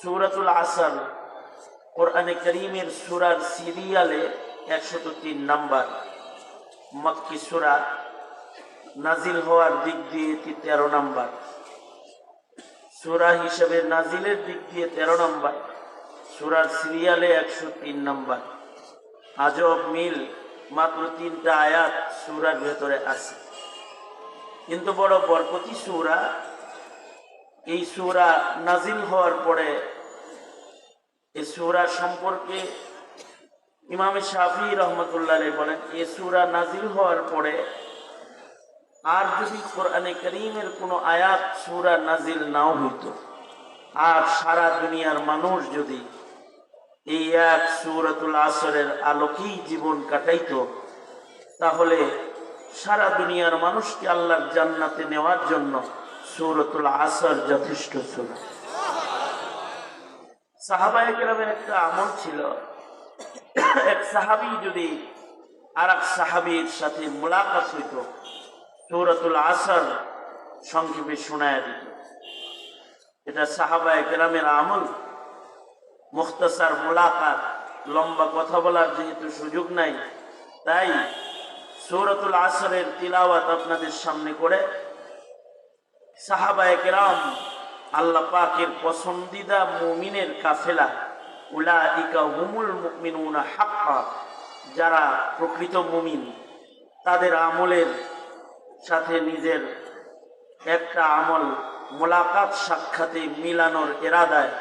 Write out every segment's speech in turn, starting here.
সুরাতুল আসার কোরআনে করিমের সুরার সিরিয়ালে একশত তিন নাম্বার। মক্কি সুরা নাজিল হওয়ার দিক দিয়ে এটি তেরো নাম্বার। সুরা হিসেবে নাজিলের দিক দিয়ে তেরো নাম্বার। সুরার সিরিয়ালে একশো তিন নাম্বার। আজব মিল, মাত্র তিনটা আয়াত সুরার ভেতরে আছে। কিন্তু বড় বরকতি সুরা এই সুরা নাজিল হওয়ার পরে এই সুরা সম্পর্কে ইমামে শাফি রহমতুল্লাহ বলেন, এই সুরা নাজিল হওয়ার পরে আর যদি কোরআনে করিমের কোনো আয়াত সুরা নাজিল নাও হইতো, আর সারা দুনিয়ার মানুষ যদি এই এক সুরাতুল আসরের আলোকেই জীবন কাটাইত, তাহলে সারা দুনিয়ার মানুষকে আল্লাহর জান্নাতে নেওয়ার জন্য সুরতুল আসর যথেষ্ট ছিল সাহাবায় কেরামের একটা আমল ছিল, এক সাহাবি যদি আর এক সাহাবির সাথে মোলাকাত হইত, সুরতুল আসর সংক্ষেপে শোনায় দিত। এটা সাহাবায় কেরামের আমল, মুখতাসার মোলাকাত, লম্বা কথা বলার যেহেতু সুযোগ নাই, তাই সৌরতুল আসরের তিলাওয়াত আপনাদের সামনে করে আল্লাহ পাকের পছন্দিদা মুমিনের কাফেলা, উলাইকা হুমুল মুমিনুনা হাক্কা, যারা প্রকৃত মুমিন, তাদের আমলের সাথে নিজের একটা আমল মোলাকাত সাক্ষাতে মিলানোর এরাদায়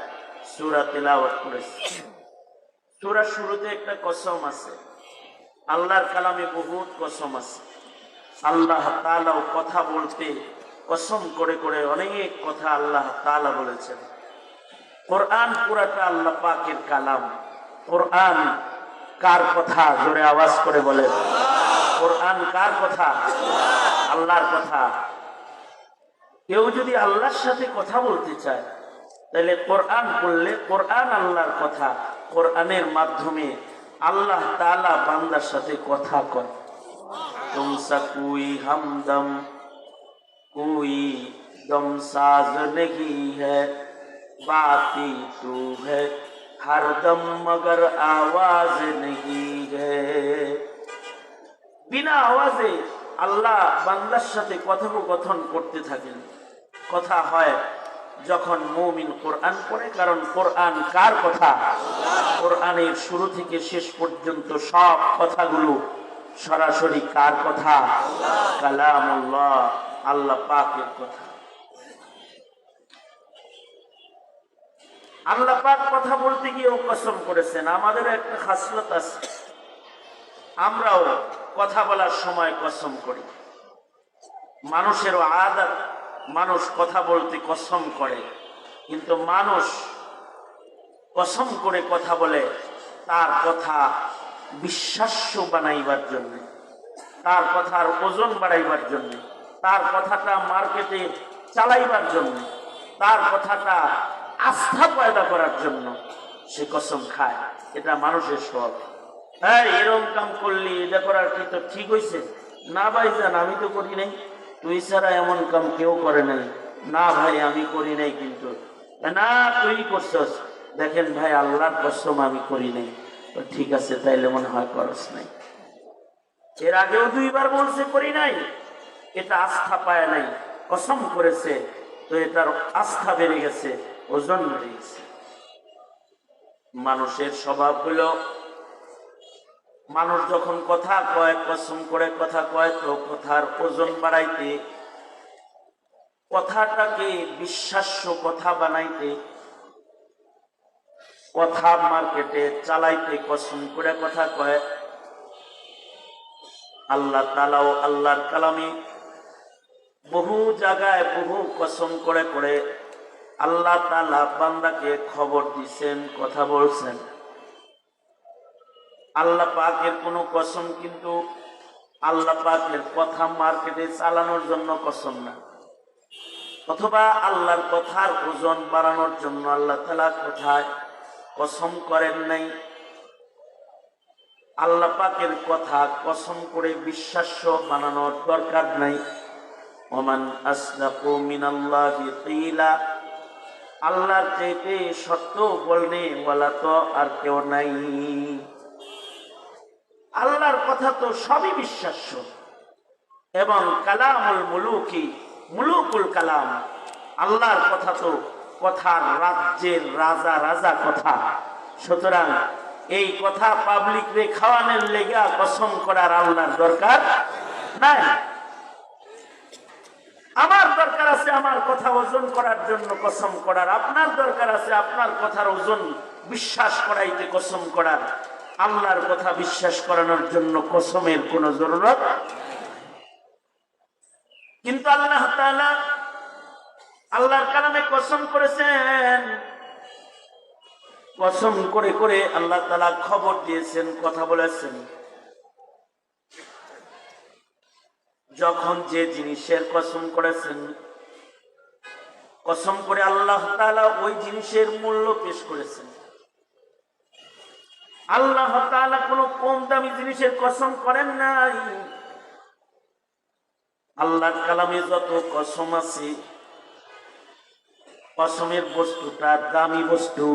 সুরা তেলাওয়াত করেছে। সুরা শুরুতে একটা কসম আছে, আল্লাহর কালামে বহুত কসম আছে। আল্লাহ তালাও কথা বলতে কসম করে করে অনেক কথা আল্লাহ তালা বলেছেন। কোরআন পুরাটা আল্লাহ পাকের কালাম। কোরআন কার কথা? জোরে আওয়াজ করে বলেন। কোরআন কার কথা? আল্লাহর কথা। কেউ যদি আল্লাহর সাথে কথা বলতে চায়, তাহলে কোরআন বললে কোরআন আল্লাহর কথা। কোরআনের মাধ্যমে আল্লাহ তালা বান্দার সাথে কথা কয়। তুমসাকুই कोई दम साज नहीं है बाती तू है हर दम मगर आवाज नहीं है বিনা আওয়াজে আল্লাহ বান্দার সাথে কথোপকথন করতে থাকেন কথা হয় যখন মৌমিন কোরআন পড়ে কারণ কোরআন কার কথা কোরআনের শুরু থেকে শেষ পর্যন্ত সব কথাগুলো সরাসরি কার কথা কালামুল্লাহ আল্লাহ পাকের কথা। আল্লাহ পাক কথা বলতে গিয়েও কসম করেছেন, আমাদের একটা খাসলত আছে। আমরাও কথা বলার সময় কসম করি। মানুষেরও আদাত, মানুষ কথা বলতে কসম করে, কিন্তু মানুষ কসম করে কথা বলে তার কথা বিশ্বাস্য বানাইবার জন্য, তার কথার ওজন বাড়াইবার জন্য। তার কথাটা মার্কেটে চালাইবার জন্য, তার কথাটা আস্থা পয়দা করার জন্য সে কসম খায়। এটা মানুষের স্বভাব হ্যাঁ এরকম কাম করলি এটা করার কি তো ঠিক হয়েছে না ভাই জান, আমি তো করি নাই। তুই ছাড়া এমন কাম কেউ করে নাই। না ভাই, আমি করি নাই কিন্তু। না, তুই করছস। দেখেন ভাই, আল্লাহর কসম, আমি করি নাই। তো ঠিক আছে, তাইলে মনে হয় করস নাই। এর আগেও দুইবার বলছে, করি নাই। এটা আস্থা পায় নাই, কসম করেছে, তো এটার আস্থা বেড়ে গেছে, ওজন বেড়ে গেছে। মানুষের স্বভাব হলো, মানুষ যখন কথা কয়, কসম করে কথা কয়, তো কথার ওজন বাড়াইতে, কথাটাকে বিশ্বাস্য কথা বানাইতে, কথা মার্কেটে চালাইতে, কসম করে কথা কয়, আল্লাহ তালাও আল্লাহর কালামে বহু জায়গায় বহু কসম করে করে আল্লাহ তালা বান্দাকে খবর দিছেন, কথা বলছেন। আল্লাহ পাকের কোনো কসম কিন্তু আল্লাহ পাকের কথা মার্কেটে চালানোর জন্য কসম না। অথবা আল্লাহর কথার ওজন বাড়ানোর জন্য আল্লাহ তালা কোথায় কসম করেন নাই? আল্লাহ পাকের কথা কসম করে বিশ্বাস্য বানানোর দরকার নাই। ওমান আসলাকু মিনাল্লাহি কিলা, আল্লাহর চাইতে সত্য বলনে বলা তো আর কেউ নাই। আল্লাহর কথা তো সবই বিশ্বাস্য। এবং কালামুল মুলুকি, মুলুকুল কালাম, আল্লাহর কথা তো কথার রাজ্যের রাজা রাজা কথা। সুতরাং এই কথা পাবলিক রে খাওয়ানোর লেগা কসম করার আল্লাহর দরকার নাই। আমার দরকার আছে আমার কথা ওজন করার জন্য কসম করার। আপনার দরকার আছে আপনার কথার ওজন বিশ্বাস করাইতে কসম করার। আল্লাহর কথা বিশ্বাস করানোর জন্য কসমের কোনো জরুরত কিন্তু আল্লাহ আল্লাহর কালামে কসম করেছেন। কসম করে করে আল্লাহ তাআলা খবর দিয়েছেন, কথা বলেছেন। যখন যে জিনিসের কসম করেছেন, কসম করে আল্লাহ তাআলা ওই জিনিসের মূল্য পেশ করেছেন। আল্লাহ তাআলা কোনো কম দামি জিনিসের কসম করেন নাই। আল্লাহর কালামে যত কসম আছে, কসমের বস্তুটা দামি বস্তু।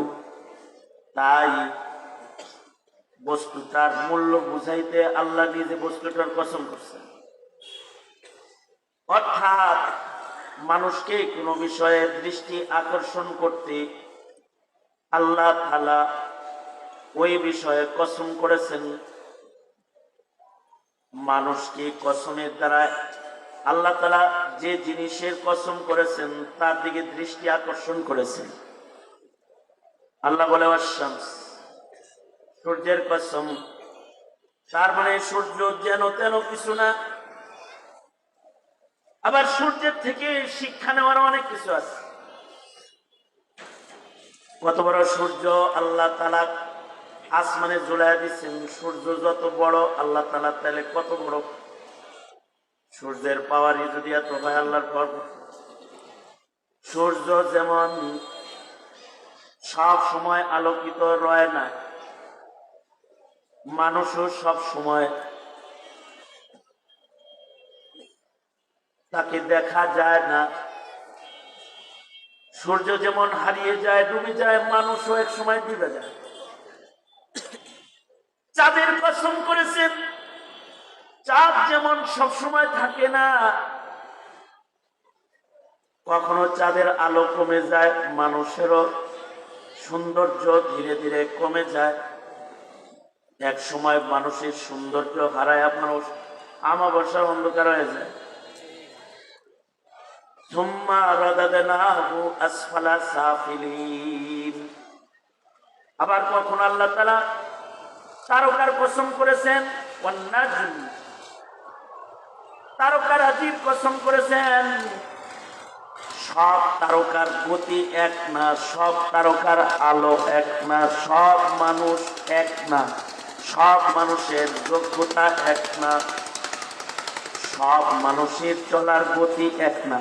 তাই বস্তুটার মূল্য বুঝাইতে আল্লাহ নিজে বস্তুটার কসম করছেন। অর্থাৎ মানুষকে কোনো বিষয়ে দৃষ্টি আকর্ষণ করতে আল্লাহ তালা ওই বিষয়ে কসম করেছেন। মানুষকে কসমের দ্বারা আল্লাহ তালা যে জিনিসের কসম করেছেন, তার দিকে দৃষ্টি আকর্ষণ করেছেন। আল্লাহ বলে শামস সূর্যের কসম। তার মানে সূর্য যেন তেন কিছু না আবার সূর্যের থেকে শিক্ষা নেওয়ার অনেক কিছু আছে। কত বড় সূর্য, আল্লাহ তালা আসমানে ঝুলাই দিচ্ছেন সূর্য যত বড়, আল্লাহ তালা তাহলে কত বড়। সূর্যের পাওয়ারই যদি এত হয়, আল্লাহর পর সূর্য যেমন সব সময় আলোকিত রয় না, মানুষও সব সময় তাকে দেখা যায় না। সূর্য যেমন হারিয়ে যায়, ডুবে যায়, মানুষও এক সময় ডুবে যায়। চাঁদের কসম করেছেন, চাঁদ যেমন সব সময় থাকে না, কখনো চাঁদের আলো কমে যায়, মানুষেরও সৌন্দর্য ধীরে ধীরে কমে যায়। এক সময় মানুষের সৌন্দর্য হারায়, মানুষ আমাবস্যা অন্ধকার হয়ে যায়। আবার কখন আল্লাহ তালা তারকার কসম করেছেন? তারকার হাজির কসম করেছেন। সব তারকার গতি এক না, সব তারকার আলো এক না, সব মানুষ এক না, সব মানুষের যোগ্যতা এক না, সব মানুষের চলার গতি এক না।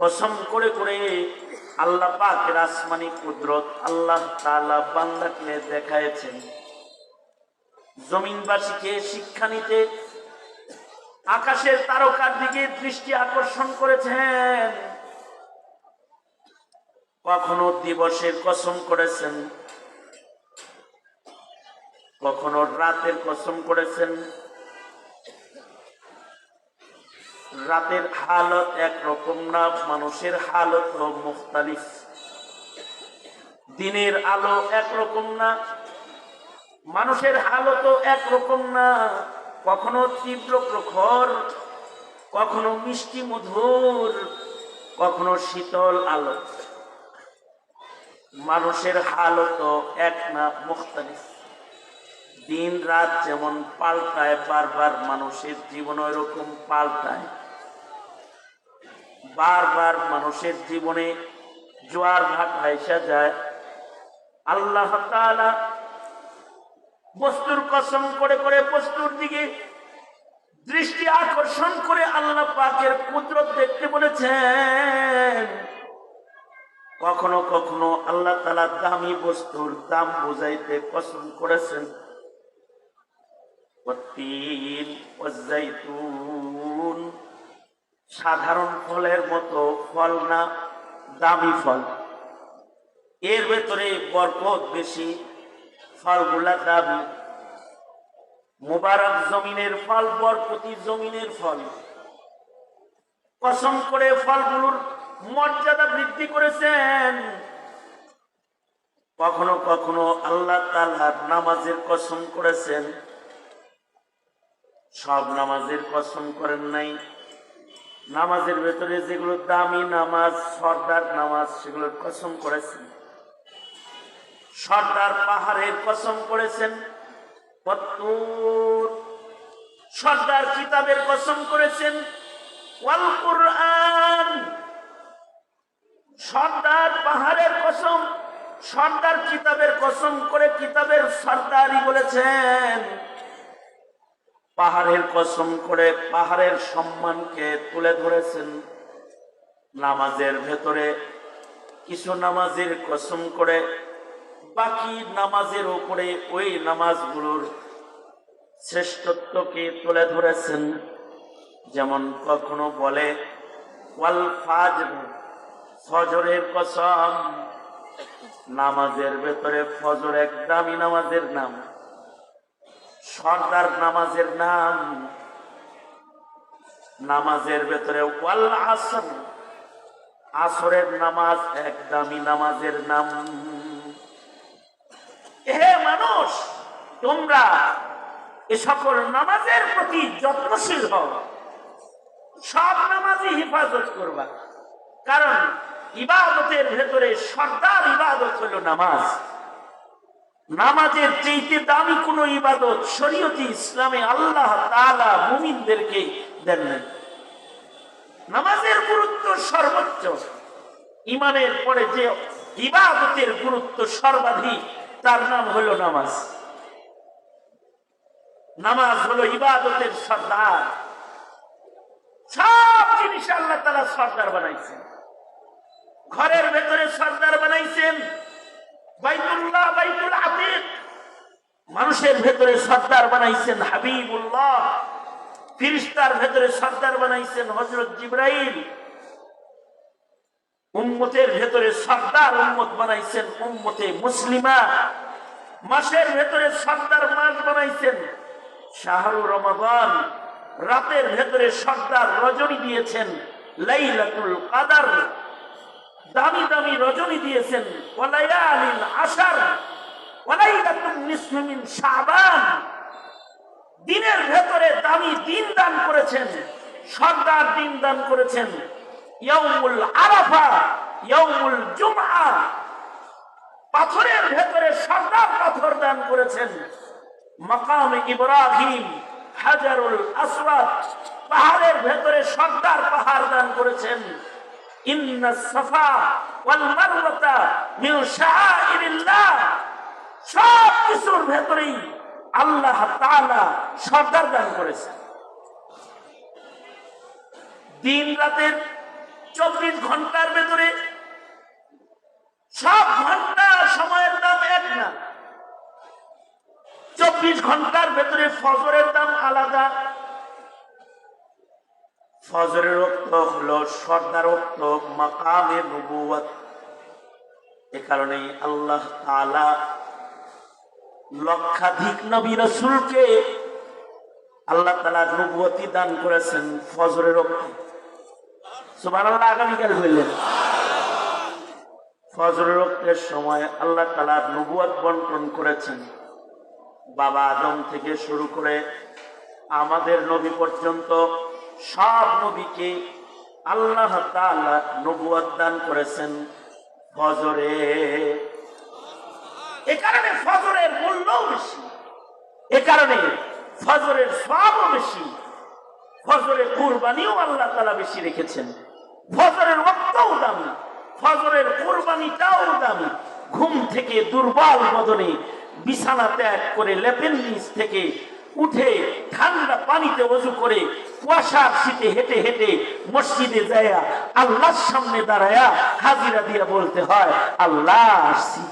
কসম করে করে আল্লাহ পাকের আসমানি কুদরত আল্লাহ তাআলা বান্দাকে দেখাইছেন। জমিনবাসীকে শিক্ষা নিতে আকাশের তারকার দিকে দৃষ্টি আকর্ষণ করেছেন। কখনো দিবসের কসম করেছেন, কখনো রাতের কসম করেছেন রাতের হালত একরকম না, মানুষের হালত মুখতালিফ। দিনের আলো একরকম না, মানুষের হালত একরকম না। কখনো তীব্র প্রখর, কখনো মিষ্টি মধুর, কখনো শীতল আলো। মানুষের হালত এক না, মুখতালিফ। দিন রাত যেমন পাল্টায়, বারবার মানুষের জীবন ওইরকম পাল্টায়। বারবার মানুষের জীবনে জোয়ার ভাট হাইসা যায় আল্লাহ তাআলা বস্তুর কসম করে করে বস্তুর দিকে দৃষ্টি আকর্ষণ করে আল্লাহ পাকের কুদরত দেখতে বলেছেন কখনো কখনো আল্লাহ তালা দামি বস্তুর দাম বুঝাইতে কসম করেছেন والتين والزيتون সাধারণ ফলের মতো ফল না, দামি ফল। এর ভেতরে বরকত বেশি, ফলগুলা দামি। মুবারক জমিনের ফল, বরকতি জমিনের ফল। কসম করে ফলগুলোর মর্যাদা বৃদ্ধি করেছেন। কখনো কখনো আল্লাহ তালার নামাজের কসম করেছেন। সব নামাজের কসম করেন নাই। নামাজের ভেতরে যেগুলো দামি নামাজ, সর্দার নামাজ সেগুলোর কসম করেছেন। সর্দার পাহাড়ের কসম করেছেন সর্দার কিতাবের কসম করেছেন সর্দার পাহাড়ের কসম, সর্দার কিতাবের কসম করে কিতাবের সর্দারই বলেছেন। পাহাড়ের কসম করে পাহাড়ের সম্মানকে তুলে ধরেছেন। নামাজের ভেতরে কিছু নামাজের কসম করে বাকি নামাজের উপরে ওই নামাজগুলোর শ্রেষ্ঠত্বকে তুলে ধরেছেন। যেমন কখনো বলে, ওয়াল ফাজর, ফজরের কসম। নামাজের ভেতরে ফজর এক দামি নামাজের নাম। সর্দার নামাজের নাম। নামাজের ভেতরে আসর। আসরের নামাজ এক দামি নামাজের নাম। হে মানুষ, তোমরা এ সকল নামাজের প্রতি যত্নশীল হও। সব নামাজই হেফাজত করবা। কারণ ইবাদতের ভেতরে সর্দার ইবাদত হলো নামাজ। নামাজের চেয়েতে দামি কোন ইবাদত শরীয়তি ইসলামে আল্লাহ তাআলা মুমিনদেরকে দেন নাই। নামাজের গুরুত্ব সর্বোচ্চ। ইমানের পরে যে ইবাদতের গুরুত্ব সর্বাধিক, তার নাম হলো নামাজ। নামাজ হলো ইবাদতের সর্দার। সব জিনিস আল্লাহ তালা সর্দার বানাইছেন। ঘরের ভেতরে সর্দার বানাইছেন। মানুষের ভেতরে সর্দার বানাইছেন হাবিবুল্লাহ। ফিরিস্তার ভেতরে সর্দার বানাইছেন হজরত জিব্রাইল। উম্মতের ভেতরে সর্দার উম্মত বানাইছেন উম্মতে মুসলিমা। মাসের ভেতরে সর্দার মাস বানাইছেন শাহরু রমাদান। রাতের ভেতরে সর্দার রজনী দিয়েছেন লাইলাতুল কাদার। দামি দামি রজনী দিয়েছেন। দিনের ভেতরে দামি দিন দান করেছেন, সর্দার দিন দান করেছেন। পাথরের ভেতরে সর্দার পাথর দান করেছেন। মাকাম ইব্রাহিম, হাজারুল আসওয়াদ, পাহাড়ের ভেতরে সর্দার পাহাড় দান করেছেন। ভেতরেই আল্লাহ সর্দার দান করেছেন। দিন রাতের চব্বিশ ঘণ্টার ভেতরে সব ঘণ্টা সময়ের দাম এক না। চব্বিশ ঘণ্টার ভেতরে ফজরের দাম আলাদা ফজরের রক্ত হলো সর্দার রক্ত, মাকামে নবুয়াত এ কারণে আল্লাহ তাআলা লক্ষাধিক নবী রসুলকে আল্লাহ তালা নবুয়তি দান করেছেন ফজরের রক্ত। সুবাহ আগামীকাল বললেন ফজরের রক্তের সময় আল্লাহ তালা নবুয়াত বন্টন করেছেন। বাবা আদম থেকে শুরু করে আমাদের নবী পর্যন্ত সব নবীকে আল্লাহ তাআলা দান করেছেন ফজরে। এ কারণে ফজরের মূল্যও বেশি। এ কারণে ফজরের সবও বেশি। ফজরের কুরবানিও আল্লাহ তালা বেশি রেখেছেন। ফজরের রক্তও দামি ফজরের কোরবানিটাও দামি ঘুম থেকে দুর্বল বদনে বিছানা ত্যাগ করে লেপের নিচ থেকে উঠে ঠান্ডা পানিতে অজু করে কুয়াশার শীতে হেঁটে হেঁটে মসজিদে যায়া আল্লাহর সামনে দাঁড়ায়া হাজিরা দিয়ে বলতে হয় আল্লাহ আসছি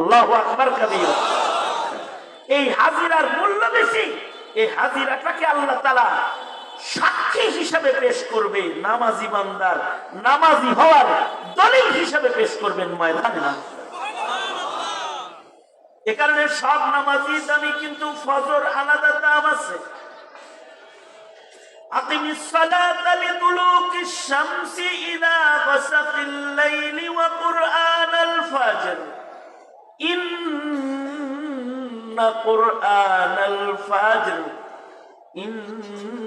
আল্লাহ আকবার কাবির। এই হাজিরার মূল্য বেশি। এই হাজিরাটাকে আল্লাহ তালা সাক্ষী হিসাবে পেশ করবে নামাজি বান্দার। নামাজি হওয়ার দলিল হিসাবে পেশ করবেন ময়দানে এ কারণে সব নামাজি দামি কিন্তু ফজর আলাদা দাম আছে। أقم الصلاة لدلوك الشمس إلى غسق الليل وقرآن الفجر. إن قرآن الفجر إن